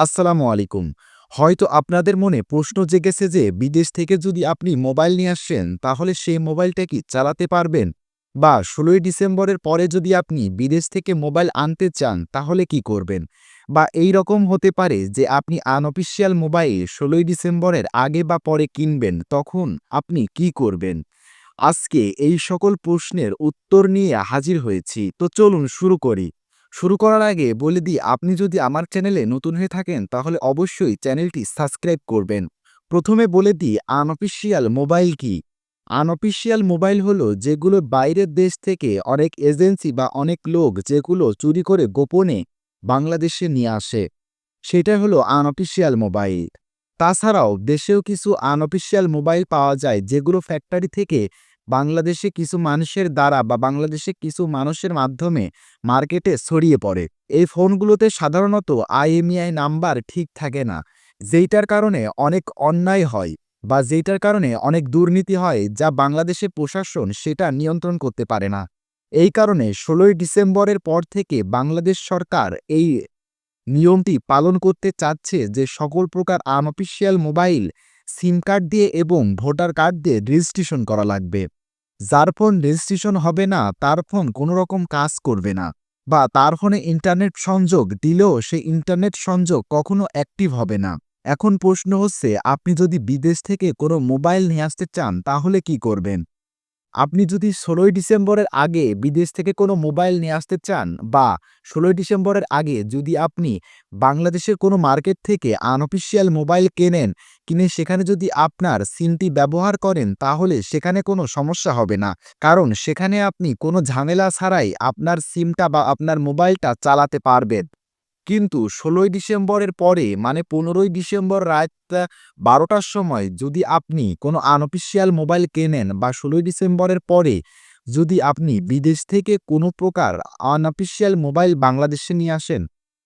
আসসালামু আলাইকুম। হয়তো আপনাদের মনে প্রশ্ন জেগেছে যে, বিদেশ থেকে যদি আপনি মোবাইল নিয়ে আসেন, তাহলে সেই মোবাইলটা কি চালাতে পারবেন? বা, ষোলোই ডিসেম্বরের পরে যদি আপনি বিদেশ থেকে মোবাইল আনতে চান, তাহলে কি করবেন? বা, এই রকম হতে পারে যে, আপনি আনঅফিসিয়াল মোবাইল ষোলোই ডিসেম্বরের আগে বা পরে কিনবেন, তখন আপনি কি করবেন? আজকে এই সকল প্রশ্নের উত্তর নিয়ে হাজির হয়েছি, তো চলুন শুরু করি। শুরু করার আগে বলে দিই, আপনি যদি আমার চ্যানেলে নতুন হয়ে থাকেন, তাহলে অবশ্যই চ্যানেলটি সাবস্ক্রাইব করবেন। প্রথমে বলে দিই আনঅফিসিয়াল মোবাইল কি? আনঅফিসিয়াল মোবাইল হলো যেগুলো বাইরের দেশ থেকে অনেক এজেন্সি বা অনেক লোক যেগুলো চুরি করে গোপনে বাংলাদেশে নিয়ে আসে। সেটাই হলো আনঅফিসিয়াল মোবাইল তাছাড়াও দেশেও কিছু আনঅফিসিয়াল মোবাইল পাওয়া যায়, যেগুলো ফ্যাক্টরি থেকে বাংলাদেশে কিছু মানুষের দ্বারা বা বাংলাদেশে কিছু মানুষের মাধ্যমে মার্কেটে ছড়িয়ে পড়ে। এই ফোনগুলোতে সাধারণত আইএমইআই নাম্বার ঠিক থাকে না, যেইটার কারণে অনেক অন্যায় হয় বা যেইটার কারণে অনেক দুর্নীতি হয় যা বাংলাদেশে প্রশাসন সেটা নিয়ন্ত্রণ করতে পারে না। এই কারণে ষোলোই ডিসেম্বরের পর থেকে বাংলাদেশ সরকার এই নিয়মটি পালন করতে চাচ্ছে যে সকল প্রকার আনঅফিসিয়াল মোবাইল, সিম কার্ড দিয়ে এবং ভোটার কার্ড দিয়ে রেজিস্ট্রেশন করা লাগবে। যার ফোন রেজিস্ট্রেশন হবে না, তার ফোন কোনো রকম কাজ করবে না বা তার ফোনে ইন্টারনেট সংযোগ দিলেও সে ইন্টারনেট সংযোগ কখনো অ্যাক্টিভ হবে না। এখন প্রশ্ন হচ্ছে, আপনি যদি বিদেশ থেকে কোনো মোবাইল নিয়ে আসতে চান, তাহলে কি করবেন? আপনি যদি ষোলোই ডিসেম্বরের আগে বিদেশ থেকে কোনো মোবাইল নিয়ে আসতে চান বা ষোলোই ডিসেম্বরের আগে যদি আপনি বাংলাদেশের কোনো মার্কেট থেকে আনঅফিসিয়াল মোবাইল কেনেন, কিনে সেখানে যদি আপনার সিমটি ব্যবহার করেন, তাহলে সেখানে কোনো সমস্যা হবে না। কারণ সেখানে আপনি কোনো ঝামেলা ছাড়াই আপনার সিমটা বা আপনার মোবাইলটা চালাতে পারবেন। কিন্তু ষোলোই ডিসেম্বরের পরে মানে পনেরোই ডিসেম্বর রাত বারোটার সময় যদি আপনি কোনো আনঅফিসিয়াল মোবাইল কেনেন বা ষোলোই ডিসেম্বরের পরে যদি আপনি বিদেশ থেকে কোনো প্রকার আনঅফিসিয়াল মোবাইল বাংলাদেশে নিয়ে আসেন,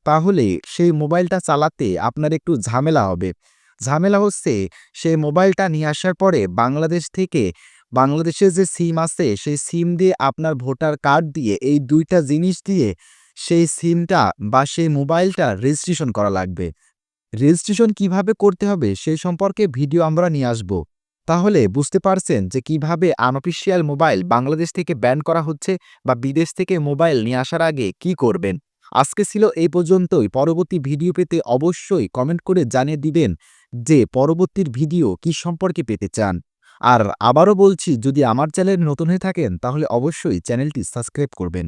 তাহলে সেই মোবাইলটা চালাতে আপনার একটু ঝামেলা হবে। ঝামেলা হচ্ছে সেই মোবাইলটা নিয়ে আসার পরে বাংলাদেশ থেকে বাংলাদেশের যে সিম আছে, সেই সিম দিয়ে আপনার ভোটার কার্ড দিয়ে এই দুইটা জিনিস দিয়ে সেই সিমটা বা সেই মোবাইলটা রেজিস্ট্রেশন করা লাগবে। রেজিস্ট্রেশন কীভাবে করতে হবে সেই সম্পর্কে ভিডিও আমরা নিয়ে আসব। তাহলে বুঝতে পারছেন যে কীভাবে আনঅফিসিয়াল মোবাইল বাংলাদেশ থেকে ব্যান করা হচ্ছে বা বিদেশ থেকে মোবাইল নিয়ে আসার আগে কি করবেন। আজকে ছিল এই পর্যন্তই। পরবর্তী ভিডিও পেতে অবশ্যই কমেন্ট করে জানিয়ে দিবেন যে পরবর্তীর ভিডিও কি সম্পর্কে পেতে চান। আর আবারও বলছি, যদি আমার চ্যানেল নতুন হয়ে থাকেন তাহলে অবশ্যই চ্যানেলটি সাবস্ক্রাইব করবেন।